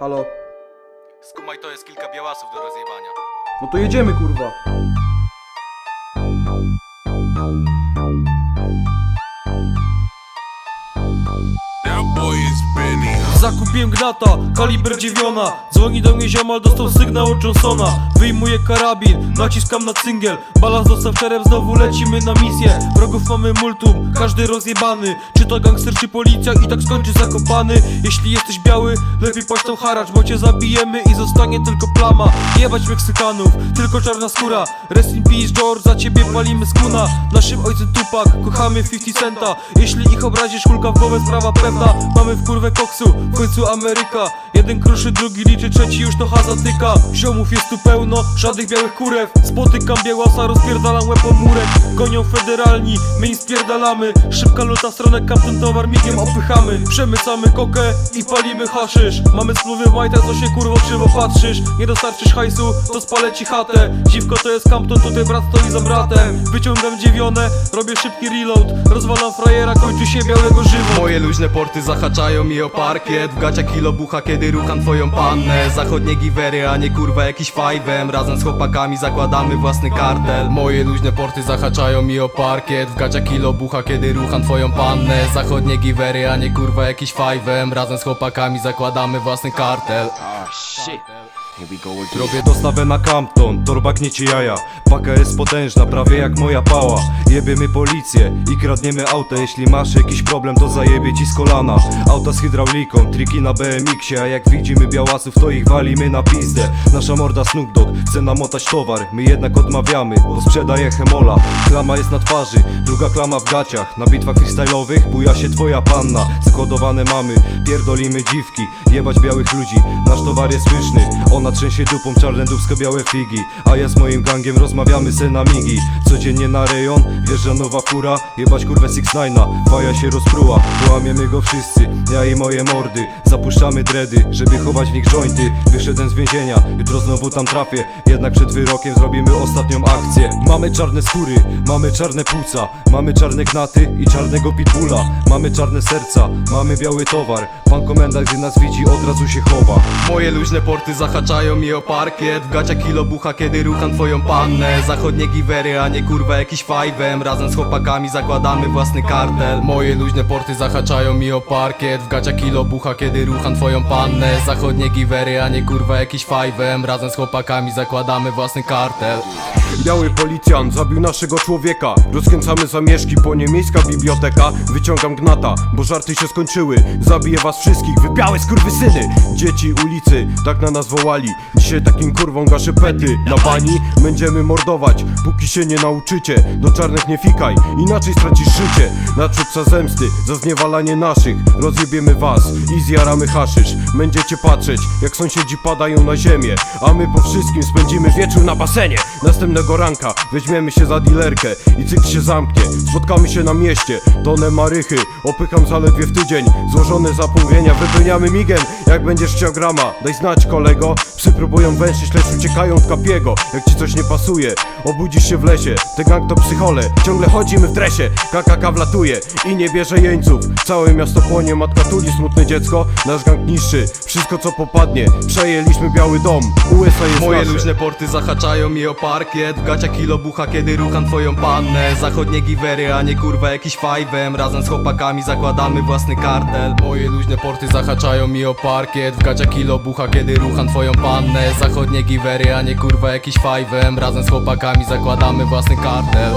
Halo? Skumaj to jest kilka białasów do rozjebania. No to jedziemy kurwa. Zakupiłem gnata, kaliber dziewiona. Dzwoni do mnie ziomal, dostał sygnał od Johnsona. Wyjmuję karabin, naciskam na cyngiel. Balans dostał czerep, znowu lecimy na misję. Wrogów mamy multum, każdy rozjebany. Czy to gangster, czy policja i tak skończy zakopany. Jeśli jesteś biały, lepiej płać tą haracz Bo cię zabijemy i zostanie tylko plama. Jebać Meksykanów, tylko czarna skóra. Rest in peace George, za ciebie palimy skuna. Naszym ojcem Tupac, kochamy 50 centa. Jeśli ich obrazisz, kulka w głowę, sprawa pewna Mamy w kurwę koksu, w końcu Ameryka Jeden kruszy, drugi liczy, trzeci już to zatyka Ziomów jest tu pełno, żadnych białych kurew. Spotykam białasa, rozpierdalam łeb o murek. Gonią federalni, my im spierdalamy. Szybka luta, stronę kapten towar migiem opychamy. Przemycamy kokę i palimy haszysz. Mamy spluwy w majtach, co się kurwo krzywo patrzysz. Nie dostarczysz hajsu, to spalę ci chatę. Dziwko to jest Campton, tutaj brat stoi za bratem. Wyciągam dziewione, robię szybki reload. Rozwalam frajera, kończy się białego żywo Moje luźne porty zahaczają mi o parkiet. W gacia kilo bucha, kiedy rucham twoją pannę. Zachodnie giwery, a nie kurwa jakiś fajwem. Razem z chłopakami zakładamy własny kartel. Moje luźne porty zahaczają mi o parkiet. W gacia kilo bucha, kiedy rucham twoją pannę. Zachodnie giwery, a nie kurwa jakiś fajwem. Razem z chłopakami zakładamy własny kartel Robię dostawę na Campton, torba gniecie jaja. Paka jest potężna, prawie jak moja pała. Jebiemy policję i kradniemy auto. Jeśli masz jakiś problem, to zajebie ci z kolana. Auta z hydrauliką, triki na BMX-ie A jak widzimy białasów, to ich walimy na pizdę. Nasza morda Snoop Dogg chce namotać towar. My jednak odmawiamy, bo sprzedaje hemola. Klama jest na twarzy, druga klama w gaciach. Na bitwach freestyle'owych buja się twoja panna. Skodowane mamy, pierdolimy dziwki Jebać białych ludzi, nasz towar jest pyszny Ona trzęsie dupą czarnendówsko białe figi A ja z moim gangiem rozmawiamy se na migi Codziennie na rejon, wjeżdża nowa fura Jebać kurwę 6 9 faja się rozpruła Połamiemy go wszyscy, ja i moje mordy. Zapuszczamy dredy, żeby chować w nich jointy Wyszedłem z więzienia, jutro znowu tam trafię. Jednak przed wyrokiem zrobimy ostatnią akcję. Mamy czarne skóry, mamy czarne płuca. Mamy czarne knaty i czarnego pitbulla. Mamy czarne serca, mamy biały towar. Pan komendant gdy nas widzi od razu się chowa. Moje luźne porty zahaczają mi o parkiet W gacia kilo bucha, kiedy rucham twoją pannę. Zachodnie giwery, a nie kurwa jakiś fajwem. Razem z chłopakami zakładamy własny kartel. Moje luźne porty zahaczają mi o parkiet. W gacia kilo bucha, kiedy rucham twoją pannę. Zachodnie giwery, a nie kurwa jakiś fajwem. Razem z chłopakami zakładamy własny kartel. Biały policjant zabił naszego człowieka. Rozkręcamy zamieszki, po nie miejska biblioteka. Wyciągam gnata, bo żarty się skończyły. Zabiję was wszystkich, wy białe skurwysyny. Dzieci ulicy, tak na nas wołali Dzisiaj takim kurwą gaszę pety. Na bani będziemy mordować Póki się nie nauczycie. Do czarnych nie fikaj, inaczej stracisz życie. Nadszedł zemsty, za zniewalanie naszych. Rozjebiemy was i zjaramy haszysz. Będziecie patrzeć, jak sąsiedzi padają na ziemię. A my po wszystkim spędzimy wieczór na basenie. Następnego ranka weźmiemy się za dilerkę I cykl się zamknie, spotkamy się na mieście Tonę marychy, opycham zaledwie w tydzień Złożone zapomnienia, wypełniamy migen Jak będziesz chciał grama, daj znać kolego Psy próbują węszyć, lecz uciekają od kapiego. Jak ci coś nie pasuje, obudzisz się w lesie. Ten gang to psychole, ciągle chodzimy w dresie. KKK wlatuje i nie bierze jeńców. Całe miasto płonie, matka tuli smutne dziecko. Nasz gang niszczy, wszystko co popadnie. Przejęliśmy biały dom, USA jest Moje nasze. luźne porty zahaczają mi o parkiet. W gacia kilo bucha, kiedy rucham twoją pannę. Zachodnie giwery, a nie kurwa jakiś fajwem. Razem z chłopakami zakładamy własny kartel. Moje luźne porty zahaczają mi o parkiet. W gacia kilo bucha, kiedy rucham twoją pannę. Zachodnie giwery, a nie kurwa jakiś fajwem. Razem z chłopakami zakładamy własny kartel